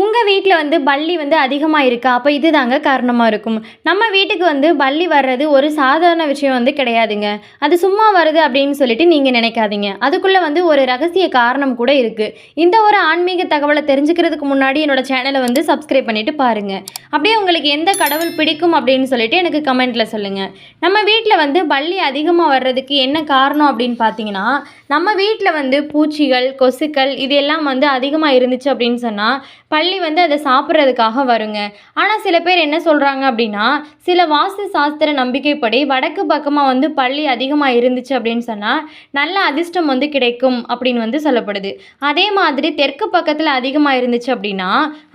உங்கள் வீட்டில் வந்து பள்ளி வந்து அதிகமாக இருக்கா? அப்போ இது தாங்க காரணமாக இருக்கும். நம்ம வீட்டுக்கு வந்து பள்ளி வர்றது ஒரு சாதாரண விஷயம் வந்து கிடையாதுங்க. அது சும்மா வருது அப்படின்னு சொல்லிட்டு நீங்கள் நினைக்காதீங்க. அதுக்குள்ளே வந்து ஒரு ரகசிய காரணம் கூட இருக்குது இந்த ஒரு ஆன்மீக தகவலை தெரிஞ்சுக்கிறதுக்கு முன்னாடி என்னோடய சேனலை வந்து சப்ஸ்கிரைப் பண்ணிட்டு பாருங்கள் அப்படியே உங்களுக்கு எந்த கடவுள் பிடிக்கும் அப்படின்னு சொல்லிட்டு எனக்கு கமெண்ட்டில் சொல்லுங்கள் நம்ம வீட்டில் வந்து பள்ளி அதிகமாக வர்றதுக்கு என்ன காரணம் அப்படின்னு பார்த்தீங்கன்னா நம்ம வீட்டில் வந்து பூச்சிகள் கொசுக்கள் இது எல்லாம் வந்து அதிகமாக இருந்துச்சு அப்படின்னு சொன்னால் பள்ளி வந்து அதை சாப்பிட்றதுக்காக வருங்க. ஆனால் சில பேர் என்ன சொல்கிறாங்க அப்படின்னா சில வாஸ்து சாஸ்திர நம்பிக்கைப்படி வடக்கு பக்கமாக வந்து பள்ளி அதிகமாக இருந்துச்சு அப்படின்னு சொன்னால் நல்ல அதிர்ஷ்டம் வந்து கிடைக்கும் அப்படின்னு வந்து சொல்லப்படுது. அதே மாதிரி தெற்கு பக்கத்தில் அதிகமாக இருந்துச்சு அப்படின்னா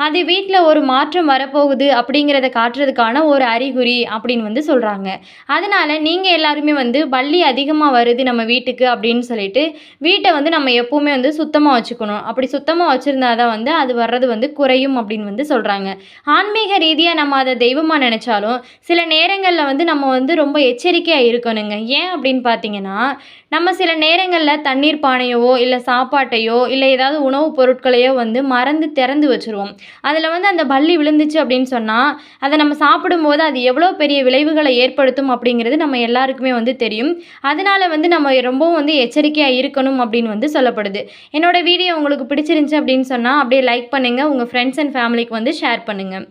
அது வீட்டில் ஒரு மாற்றம் வரப்போகுது அப்படிங்கிறத காட்டுறதுக்கான ஒரு அறிகுறி அப்படின்னு வந்து சொல்கிறாங்க அதனால் நீங்கள் எல்லாருமே வந்து பள்ளி அதிகமாக வருது நம்ம வீட்டுக்கு அப்படின்னு சொல்லிட்டு வீட்டை வந்து நம்ம எப்போவுமே வந்து சுத்தமாக வச்சுக்கணும். அப்படி சுத்தமாக வச்சுருந்தா தான் வந்து அது வர்றது வந்து குறையும் அப்படின்னு வந்து சொல்கிறாங்க ஆன்மீக ரீதியாக நம்ம அதை தெய்வமாக நினச்சாலும் சில நேரங்களில் வந்து நம்ம வந்து ரொம்ப எச்சரிக்கையாக இருக்கணுங்க. ஏன் அப்படின்னு பார்த்தீங்கன்னா நம்ம சில நேரங்களில் தண்ணீர் பானையவோ இல்லை சாப்பாட்டையோ இல்லை ஏதாவது உணவுப் பொருட்களையோ வந்து மறந்து திறந்து வச்சுருவோம். அதில் வந்து அந்த பள்ளி விழுந்துச்சு அப்படின்னு சொன்னால் அதை நம்ம சாப்பிடும்போது அது எவ்வளோ பெரிய விளைவுகளை ஏற்படுத்தும் அப்படிங்கிறது நம்ம எல்லாருக்குமே வந்து தெரியும். அதனால வந்து நம்ம ரொம்பவும் வந்து எச்சரிக்கையாக இருக்கணும் அப்படின்னு வந்து சொல்லப்படுது. என்னோட வீடியோ உங்களுக்கு பிடிச்சிருந்துச்சு அப்படின்னு சொன்னால் அப்படியே லைக் பண்ணுங்கள் உங்கள் ஃப்ரெண்ட்ஸ் அண்ட் ஃபேமிலிக்கு வந்து ஷேர் பண்ணுங்கள்